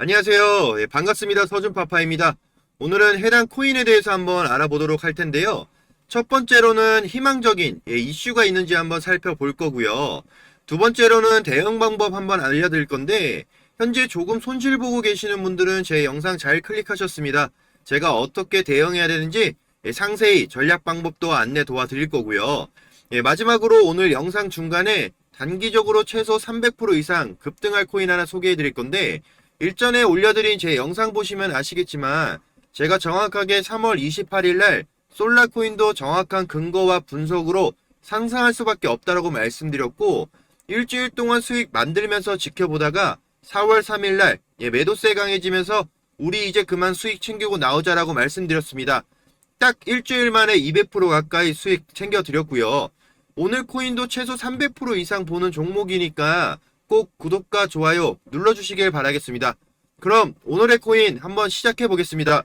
안녕하세요. 예, 반갑습니다. 서준파파입니다. 오늘은 해당 코인에 대해서 한번 알아보도록 할 텐데요. 첫 번째로는 희망적인 예, 이슈가 있는지 한번 살펴볼 거고요. 두 번째로는 대응 방법 한번 알려드릴 건데 현재 조금 손실 보고 계시는 분들은 제 영상 잘 클릭하셨습니다. 제가 어떻게 대응해야 되는지 예, 상세히 전략 방법도 안내 도와드릴 거고요. 예, 마지막으로 오늘 영상 중간에 단기적으로 최소 300% 이상 급등할 코인 하나 소개해 드릴 건데 일전에 올려드린 제 영상 보시면 아시겠지만 제가 정확하게 3월 28일 날 솔라코인도 정확한 근거와 분석으로 상승할 수밖에 없다라고 말씀드렸고 일주일 동안 수익 만들면서 지켜보다가 4월 3일 날 예, 매도세 강해지면서 우리 이제 그만 수익 챙기고 나오자라고 말씀드렸습니다. 딱 일주일 만에 200% 가까이 수익 챙겨드렸고요. 오늘 코인도 최소 300% 이상 보는 종목이니까 꼭 구독과 좋아요 눌러주시길 바라겠습니다. 그럼 오늘의 코인 한번 시작해 보겠습니다.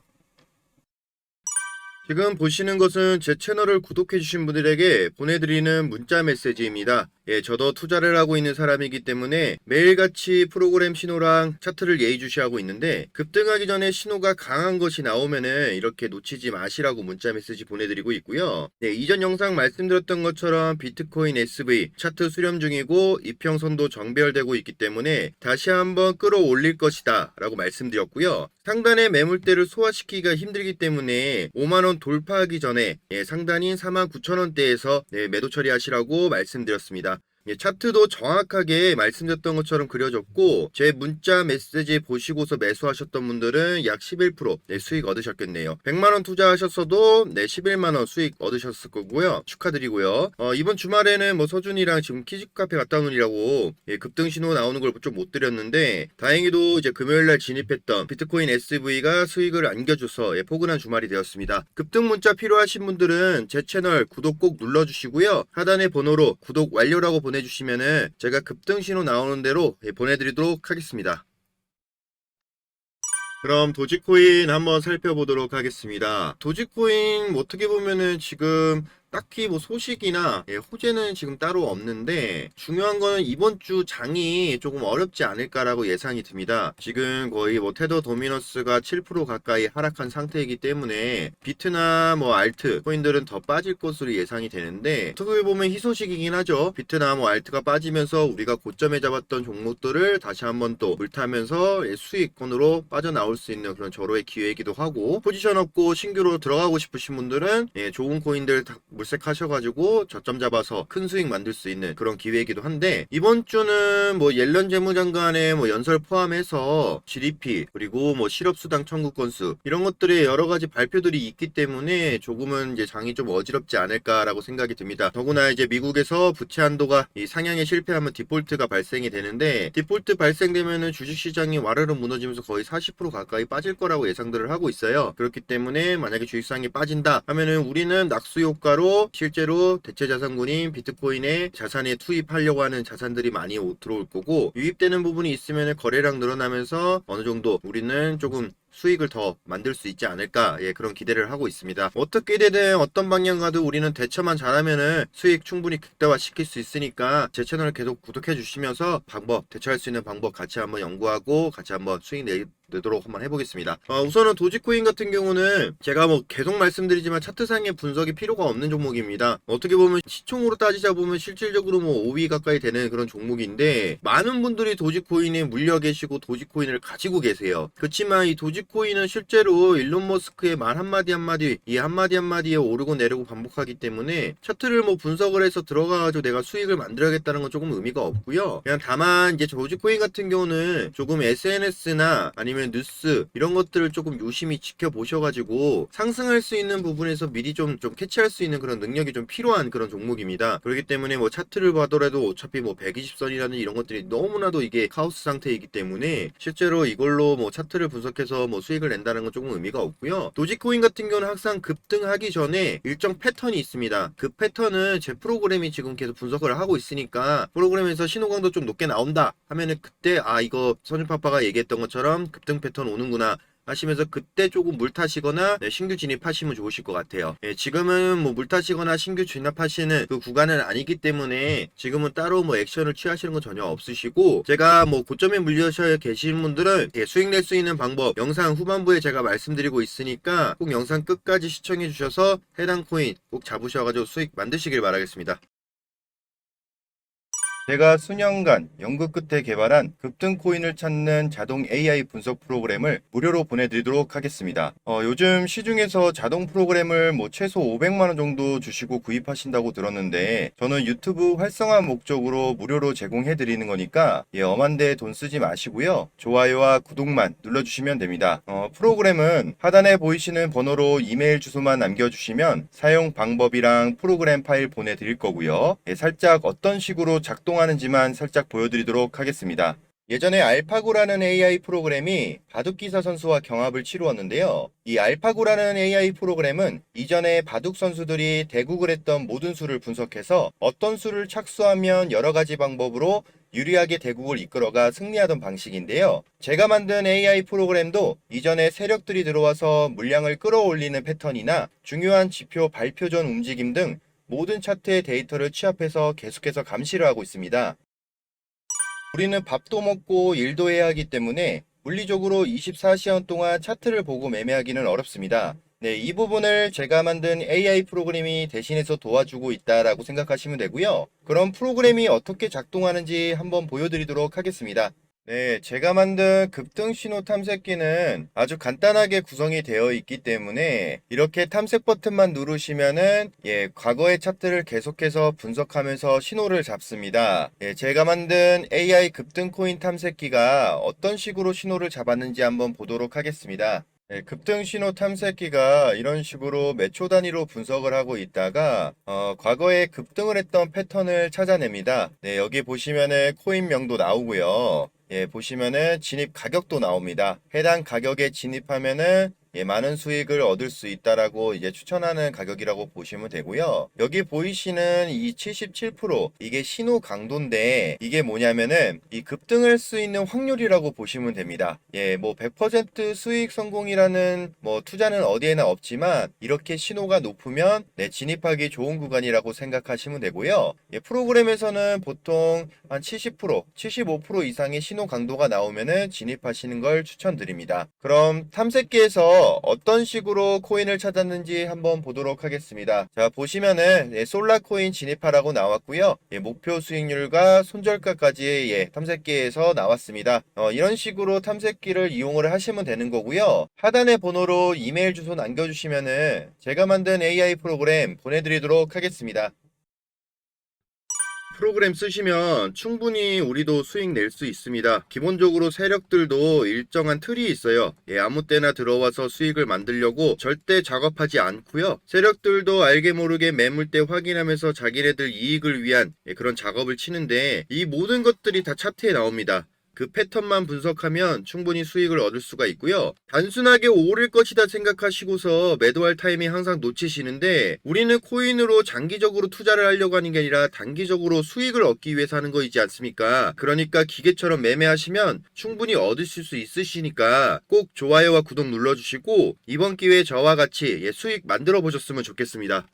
지금 보시는 것은 제 채널을 구독해 주신 분들에게 보내드리는 문자 메시지입니다. 예, 저도 투자를 하고 있는 사람이기 때문에 매일같이 프로그램 신호랑 차트를 예의주시하고 있는데 급등하기 전에 신호가 강한 것이 나오면은 이렇게 놓치지 마시라고 문자 메시지 보내드리고 있고요. 네, 이전 영상 말씀드렸던 것처럼 비트코인 SV 차트 수렴 중이고 이평선도 정배열되고 있기 때문에 다시 한번 끌어올릴 것이다 라고 말씀드렸고요. 상단의 매물대를 소화시키기가 힘들기 때문에 5만원 돌파하기 전에 예, 상단인 49,000원대에서 네, 매도 처리하시라고 말씀드렸습니다. 예, 차트도 정확하게 말씀드렸던 것처럼 그려졌고 제 문자 메시지 보시고서 매수하셨던 분들은 약 11% 네, 수익 얻으셨겠네요. 100만원 투자하셨어도 네, 11만원 수익 얻으셨을 거고요. 축하드리고요. 어, 이번 주말에는 뭐 서준이랑 지금 키즈카페 갔다 오느라고 예, 급등 신호 나오는 걸 좀 못 드렸는데 다행히도 이제 금요일날 진입했던 비트코인 SV가 수익을 안겨줘서 예, 포근한 주말이 되었습니다. 급등 문자 필요하신 분들은 제 채널 구독 꼭 눌러주시고요. 하단의 번호로 구독 완료라고 보내 주시면은 제가 급등 신호 나오는 대로 예, 보내드리도록 하겠습니다. 그럼 도지코인 한번 살펴보도록 하겠습니다. 도지코인 뭐 어떻게 보면은 지금 딱히 뭐 소식이나 예, 호재는 지금 따로 없는데 중요한 거는 이번 주 장이 조금 어렵지 않을까라고 예상이 듭니다. 지금 거의 뭐 테더 도미너스가 7% 가까이 하락한 상태이기 때문에 비트나 뭐 알트 코인들은 더 빠질 것으로 예상이 되는데 어떻게 보면 희소식이긴 하죠. 비트나 뭐 알트가 빠지면서 우리가 고점에 잡았던 종목들을 다시 한번 또 물타면서 예, 수익권으로 빠져나올 수 있는 그런 절호의 기회이기도 하고 포지션 없고 신규로 들어가고 싶으신 분들은 예, 좋은 코인들 다 물색하셔가지고 저점 잡아서 큰 수익 만들 수 있는 그런 기회이기도 한데 이번 주는 뭐 옐런 재무장관의 뭐 연설 포함해서 GDP 그리고 뭐 실업수당 청구 건수 이런 것들의 여러 가지 발표들이 있기 때문에 조금은 이제 장이 좀 어지럽지 않을까라고 생각이 듭니다. 더구나 이제 미국에서 부채 한도가 이 상향에 실패하면 디폴트가 발생이 되는데 디폴트 발생되면은 주식시장이 와르르 무너지면서 거의 40% 가까이 빠질 거라고 예상들을 하고 있어요. 그렇기 때문에 만약에 주식시장이 빠진다 하면은 우리는 낙수 효과로 실제로 대체 자산군인 비트코인에 자산에 투입하려고 하는 자산들이 많이 오- 들어올 거고 유입되는 부분이 있으면 거래량 늘어나면서 어느 정도 우리는 조금 수익을 더 만들 수 있지 않을까 예 그런 기대를 하고 있습니다 어떻게 되든 어떤 방향 가도 우리는 대처만 잘하면은 수익 충분히 극대화 시킬 수 있으니까 제 채널을 계속 구독해 주시면서 방법 대처할 수 있는 방법 같이 한번 연구하고 같이 한번 수익 내 되도록 한번 해보겠습니다. 어, 우선은 도지코인 같은 경우는 제가 뭐 계속 말씀드리지만 차트상의 분석이 필요가 없는 종목입니다. 어떻게 보면 시총으로 따지자 보면 실질적으로 뭐 5위 가까이 되는 그런 종목인데 많은 분들이 도지코인에 물려 계시고 도지코인을 가지고 계세요. 그렇지만 이 도지 코인은 실제로 일론 머스크의 말 한마디 한마디 이 한마디 한마디에 오르고 내리고 반복하기 때문에 차트를 뭐 분석을 해서 들어가가지고 내가 수익을 만들어야겠다는 건 조금 의미가 없고요. 그냥 다만 이제 도지코인 같은 경우는 조금 SNS나 아니면 뉴스 이런 것들을 조금 유심히 지켜보셔가지고 상승할 수 있는 부분에서 미리 좀, 좀 캐치할 수 있는 그런 능력이 좀 필요한 그런 종목입니다. 그렇기 때문에 뭐 차트를 봐더라도 어차피 뭐 120선이라는 이런 것들이 너무나도 이게 카오스 상태이기 때문에 실제로 이걸로 뭐 차트를 분석해서 뭐 수익을 낸다는 건 조금 의미가 없고요. 도지코인 같은 경우는 항상 급등하기 전에 일정 패턴이 있습니다. 그 패턴은 제 프로그램이 지금 계속 분석을 하고 있으니까 프로그램에서 신호강도 좀 높게 나온다 하면은 그때 아 이거 선준파파가 얘기했던 것처럼 급등 패턴 오는구나 하시면서 그때 조금 물 타시거나 네, 신규 진입하시면 좋으실 것 같아요. 예, 지금은 뭐 물 타시거나 신규 진입하시는 그 구간은 아니기 때문에 지금은 따로 뭐 액션을 취하시는 건 전혀 없으시고 제가 뭐 고점에 물려셔 계시는 분들은 예, 수익 낼 수 있는 방법 영상 후반부에 제가 말씀드리고 있으니까 꼭 영상 끝까지 시청해 주셔서 해당 코인 꼭 잡으셔가지고 수익 만드시길 바라겠습니다. 제가 수년간 연구 끝에 개발한 급등 코인을 찾는 자동 AI 분석 프로그램을 무료로 보내드리도록 하겠습니다. 어, 요즘 시중에서 자동 프로그램을 뭐 최소 500만원 정도 주시고 구입하신다고 들었는데 저는 유튜브 활성화 목적으로 무료로 제공해드리는 거니까 예, 엄한데 돈 쓰지 마시고요. 좋아요와 구독만 눌러주시면 됩니다. 어, 프로그램은 하단에 보이시는 번호로 이메일 주소만 남겨주시면 사용 방법이랑 프로그램 파일 보내드릴 거고요. 예, 살짝 어떤 식으로 작동하는지만 살짝 보여드리도록 하겠습니다. 예전에 알파고라는 AI 프로그램이 바둑기사 선수와 경합을 치루었는데요. 이 알파고라는 AI 프로그램은 이전에 바둑 선수들이 대국을 했던 모든 수를 분석해서 어떤 수를 착수하면 여러 가지 방법으로 유리하게 대국을 이끌어가 승리하던 방식인데요. 제가 만든 AI 프로그램도 이전에 세력들이 들어와서 물량을 끌어올리는 패턴이나 중요한 지표 발표 전 움직임 등 모든 차트의 데이터를 취합해서 계속해서 감시를 하고 있습니다. 우리는 밥도 먹고 일도 해야 하기 때문에 물리적으로 24시간 동안 차트를 보고 매매하기는 어렵습니다. 네, 이 부분을 제가 만든 AI 프로그램이 대신해서 도와주고 있다라고 생각하시면 되고요. 그럼 프로그램이 어떻게 작동하는지 한번 보여드리도록 하겠습니다. 네, 제가 만든 급등 신호 탐색기는 아주 간단하게 구성이 되어 있기 때문에 이렇게 탐색 버튼만 누르시면은 예, 과거의 차트를 계속해서 분석하면서 신호를 잡습니다. 예, 제가 만든 AI 급등 코인 탐색기가 어떤 식으로 신호를 잡았는지 한번 보도록 하겠습니다. 네, 급등 신호 탐색기가 이런 식으로 몇초 단위로 분석을 하고 있다가 어, 과거에 급등을 했던 패턴을 찾아냅니다. 네, 여기 보시면은 코인명도 나오고요. 예, 보시면은 진입 가격도 나옵니다. 해당 가격에 진입하면은 예, 많은 수익을 얻을 수 있다라고 이제 추천하는 가격이라고 보시면 되고요. 여기 보이시는 이 77% 이게 신호 강도인데 이게 뭐냐면은 이 급등할 수 있는 확률이라고 보시면 됩니다. 예, 뭐 100% 수익 성공이라는 뭐 투자는 어디에나 없지만 이렇게 신호가 높으면 네, 진입하기 좋은 구간이라고 생각하시면 되고요. 예, 프로그램에서는 보통 한 70%, 75% 이상의 신호 강도가 나오면은 진입하시는 걸 추천드립니다. 그럼 탐색기에서 어떤 식으로 코인을 찾았는지 한번 보도록 하겠습니다. 자, 보시면은 예, 솔라 코인 진입하라고 나왔고요. 예, 목표 수익률과 손절가까지 예, 탐색기에서 나왔습니다. 어, 이런 식으로 탐색기를 이용을 하시면 되는 거고요. 하단의 번호로 이메일 주소 남겨주시면은 제가 만든 AI 프로그램 보내드리도록 하겠습니다. 프로그램 쓰시면 충분히 우리도 수익 낼 수 있습니다. 기본적으로 세력들도 일정한 틀이 있어요. 예, 아무 때나 들어와서 수익을 만들려고 절대 작업하지 않고요. 세력들도 알게 모르게 매물대 확인하면서 자기네들 이익을 위한 예, 그런 작업을 치는데 이 모든 것들이 다 차트에 나옵니다. 그 패턴만 분석하면 충분히 수익을 얻을 수가 있고요. 단순하게 오를 것이다 생각하시고서 매도할 타이밍 항상 놓치시는데 우리는 코인으로 장기적으로 투자를 하려고 하는 게 아니라 단기적으로 수익을 얻기 위해서 하는 거이지 않습니까? 그러니까 기계처럼 매매하시면 충분히 얻으실 수 있으시니까 꼭 좋아요와 구독 눌러주시고 이번 기회에 저와 같이 예, 수익 만들어 보셨으면 좋겠습니다.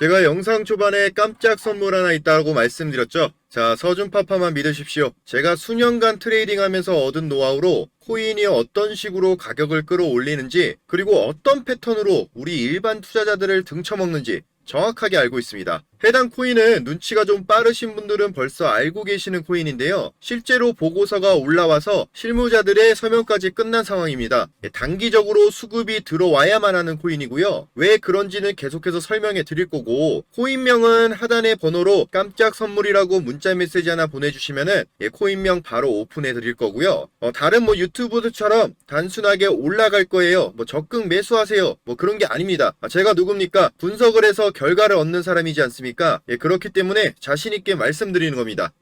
제가 영상 초반에 깜짝 선물 하나 있다고 말씀드렸죠? 자, 서준파파만 믿으십시오. 제가 수년간 트레이딩 하면서 얻은 노하우로 코인이 어떤 식으로 가격을 끌어올리는지, 그리고 어떤 패턴으로 우리 일반 투자자들을 등쳐먹는지 정확하게 알고 있습니다. 해당 코인은 눈치가 좀 빠르신 분들은 벌써 알고 계시는 코인인데요. 실제로 보고서가 올라와서 실무자들의 서명까지 끝난 상황입니다. 예, 단기적으로 수급이 들어와야만 하는 코인이고요. 왜 그런지는 계속해서 설명해 드릴 거고 코인명은 하단의 번호로 깜짝 선물이라고 문자 메시지 하나 보내주시면은 예, 코인명 바로 오픈해 드릴 거고요. 어, 다른 뭐 유튜브들처럼 단순하게 올라갈 거예요. 뭐 적극 매수하세요. 뭐 그런 게 아닙니다. 아, 제가 누굽니까? 분석을 해서 결과를 얻는 사람이지 않습니까? 예, 그렇기 때문에 자신 있게 말씀드리는 겁니다.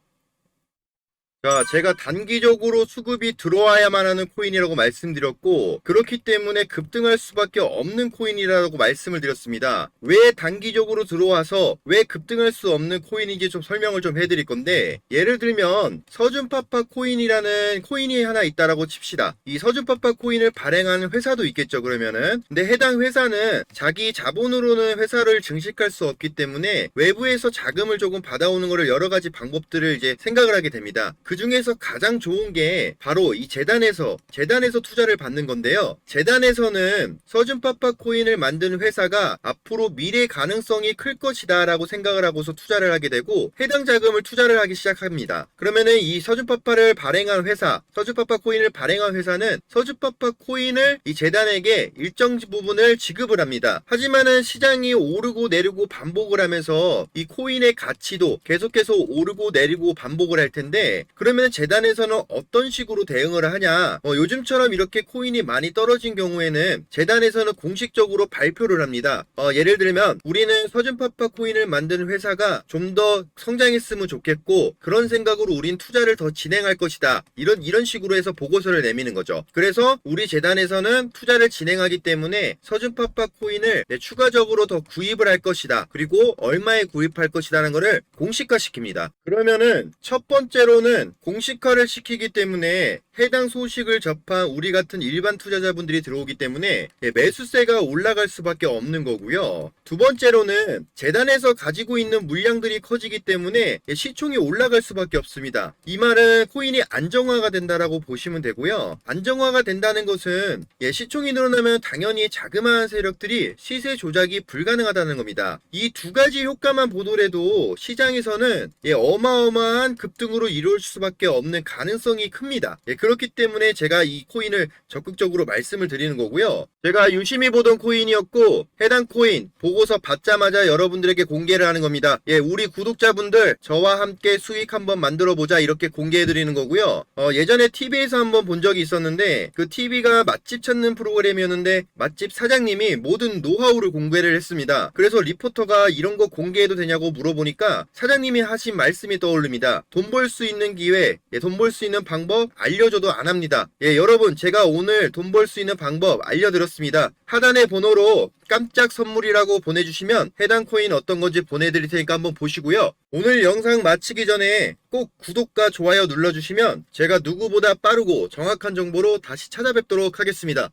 자, 제가 단기적으로 수급이 들어와야만 하는 코인이라고 말씀드렸고, 그렇기 때문에 급등할 수밖에 없는 코인이라고 말씀을 드렸습니다. 왜 단기적으로 들어와서 왜 급등할 수 없는 코인인지 좀 설명을 좀 해드릴 건데, 예를 들면, 서준파파 코인이라는 코인이 하나 있다라고 칩시다. 이 서준파파 코인을 발행하는 회사도 있겠죠, 그러면은. 근데 해당 회사는 자기 자본으로는 회사를 증식할 수 없기 때문에 외부에서 자금을 조금 받아오는 거를 여러 가지 방법들을 이제 생각을 하게 됩니다. 그 중에서 가장 좋은 게 바로 이 재단에서 재단에서 투자를 받는 건데요. 재단에서는 서준파파 코인을 만든 회사가 앞으로 미래 가능성이 클 것이다라고 생각을 하고서 투자를 하게 되고 해당 자금을 투자를 하기 시작합니다. 그러면은 이 서준파파를 발행한 회사, 서준파파 코인을 발행한 회사는 서준파파 코인을 이 재단에게 일정 부분을 지급을 합니다. 하지만은 시장이 오르고 내리고 반복을 하면서 이 코인의 가치도 계속해서 오르고 내리고 반복을 할 텐데 그러면 재단에서는 어떤 식으로 대응을 하냐? 어, 요즘처럼 이렇게 코인이 많이 떨어진 경우에는 재단에서는 공식적으로 발표를 합니다. 어, 예를 들면 우리는 서준파파 코인을 만든 회사가 좀 더 성장했으면 좋겠고 그런 생각으로 우린 투자를 더 진행할 것이다. 이런 이런 식으로 해서 보고서를 내미는 거죠. 그래서 우리 재단에서는 투자를 진행하기 때문에 서준파파 코인을 네, 추가적으로 더 구입을 할 것이다. 그리고 얼마에 구입할 것이라는 것을 공식화시킵니다. 그러면은 첫 번째로는 공식화를 시키기 때문에 해당 소식을 접한 우리 같은 일반 투자자분들이 들어오기 때문에 예, 매수세가 올라갈 수밖에 없는 거고요. 두 번째로는 재단에서 가지고 있는 물량들이 커지기 때문에 예, 시총이 올라갈 수밖에 없습니다. 이 말은 코인이 안정화가 된다라고 보시면 되고요. 안정화가 된다는 것은 예, 시총이 늘어나면 당연히 자그마한 세력들이 시세 조작이 불가능하다는 겁니다. 이 두 가지 효과만 보더라도 시장에서는 예, 어마어마한 급등으로 이룰 수밖에 없는 가능성이 큽니다. 예, 그렇기 때문에 제가 이 코인을 적극적으로 말씀을 드리는 거고요. 제가 유심히 보던 코인이었고 해당 코인 보고서 받자마자 여러분들에게 공개를 하는 겁니다. 예, 우리 구독자분들 저와 함께 수익 한번 만들어 보자 이렇게 공개해 드리는 거고요. 어, 예전에 TV에서 한번 본 적이 있었는데 그 TV가 맛집 찾는 프로그램이었는데 맛집 사장님이 모든 노하우를 공개를 했습니다. 그래서 리포터가 이런 거 공개해도 되냐고 물어보니까 사장님이 하신 말씀이 떠오릅니다. 돈 벌 수 있는 기회, 예, 돈벌 수 있는 방법 알려 줘도 안 합니다. 예, 여러분 제가 오늘 돈 벌 수 있는 방법 알려드렸습니다. 하단의 번호로 깜짝 선물이라고 보내주시면 해당 코인 어떤 건지 보내드릴 테니까 한번 보시고요. 오늘 영상 마치기 전에 꼭 구독과 좋아요 눌러주시면 제가 누구보다 빠르고 정확한 정보로 다시 찾아뵙도록 하겠습니다.